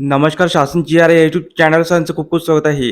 नमस्कार शासन G R या युट्यूब चॅनलचं खूप खूप स्वागत आहे.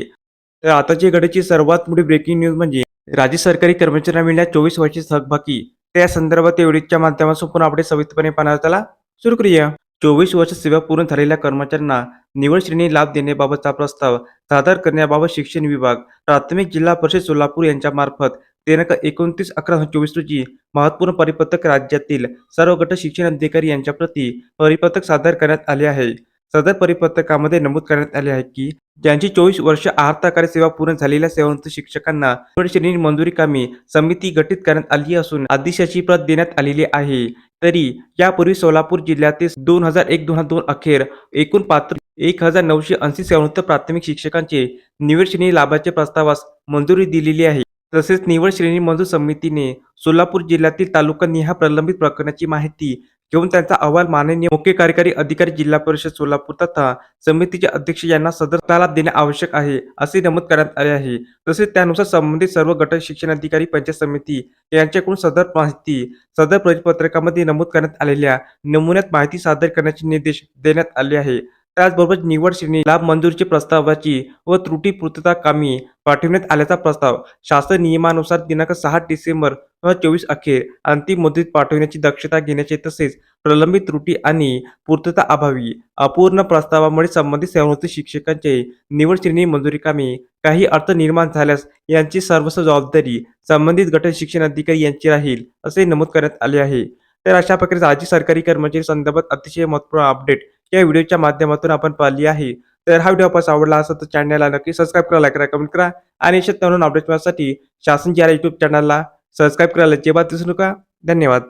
तर आताची घडीची सर्वात मोठी ब्रेकिंग न्यूज म्हणजे राज्य सरकारी कर्मचाऱ्यांना मिळणार चोवीस वर्षी थकबाकी. त्या संदर्भात एवढीच्या माध्यमातून पुन्हा आपण सविस्तरपणे पाहणार त्याला सुरू करूया. चोवीस वर्ष सेवा पूर्ण झालेल्या कर्मचाऱ्यांना निवड श्रेणी लाभ देण्याबाबतचा प्रस्ताव सादर करण्याबाबत शिक्षण विभाग प्राथमिक जिल्हा परिषद सोलापूर यांच्या मार्फत दिनांक एकोणतीस अकरा चोवीस रोजी महत्त्वपूर्ण परिपत्रक राज्यातील सर्व गट शिक्षण अधिकारी यांच्या प्रति परिपत्रक सादर करण्यात आले आहे. सदर परिपत्रकामध्ये नमूद करण्यात आले आहे की ज्यांची चोवीस वर्ष आहार सेवा पूर्ण झालेल्या सेवांत शिक्षकांना निवड श्रेणी मंजुरी कामी समिती गठीत करण्यात आली असून आदेशाची प्रत देण्यात आलेली आहे. तरी यापूर्वी सोलापूर जिल्ह्यातील दोन हजार एक दोन हजार दोन अखेर एकूण पात्र एक हजार नऊशे ऐंशी सेवांत प्राथमिक शिक्षकांचे निवड श्रेणी लाभाच्या प्रस्तावास मंजुरी दिलेली आहे. तसेच निवड श्रेणी मंजूर समितीने सोलापूर जिल्ह्यातील तालुका निहा प्रलंबित प्रकरणाची माहिती घेऊन त्यांचा अहवाल माननीय मुख्य कार्यकारी अधिकारी जिल्हा परिषद सोलापूर तथा समितीचे अध्यक्ष यांना सदर लाभ देणे आवश्यक आहे असे नमूद करण्यात आले आहे. तसेच त्यानुसार संबंधित सर्व गट शिक्षण अधिकारी पंचायत समिती यांच्याकडून सदर माहिती सदर परिपत्रकामध्ये नमूद करण्यात आलेल्या नमुन्यात माहिती सादर करण्याचे निर्देश देण्यात आले आहे. त्याचबरोबर निवड श्रेणी लाभ मंजुरीची प्रस्तावाची व त्रुटी पूर्तता कामी पाठविण्यात आल्याचा प्रस्ताव. शासन नियमानुसार दिनांक सहा डिसेंबर दोन हजार चोवीस अखेर अंतिम मुदतीत पाठविण्याची दक्षता घेण्याचे तसेच प्रलंबित त्रुटी आणि पूर्तता अभावी अपूर्ण प्रस्तावामुळे संबंधित सेवानिवृत्त शिक्षकांचे निवड श्रेणी मंजुरी कामी काही अर्थ निर्माण झाल्यास यांची सर्वस्व जबाबदारी संबंधित गट शिक्षण अधिकारी यांची राहील असे नमूद करण्यात आले आहे. तर अशा प्रकारे राज्य सरकारी कर्मचारी संदर्भात अतिशय महत्त्वपूर्ण अपडेट या व्हिडिओच्या माध्यमातून आपण पाहिली आहे. तर हा व्हिडिओ आपण आवडला असेल तर चॅनलला नक्की सबस्क्राईब करा लाईक करा कमेंट करा. आणि अशा तरुण अपडेट मिळण्यासाठी शासन जी युट्यूब चॅनलला सबस्क्राईब करायला जेव्हा दिसू नका. धन्यवाद.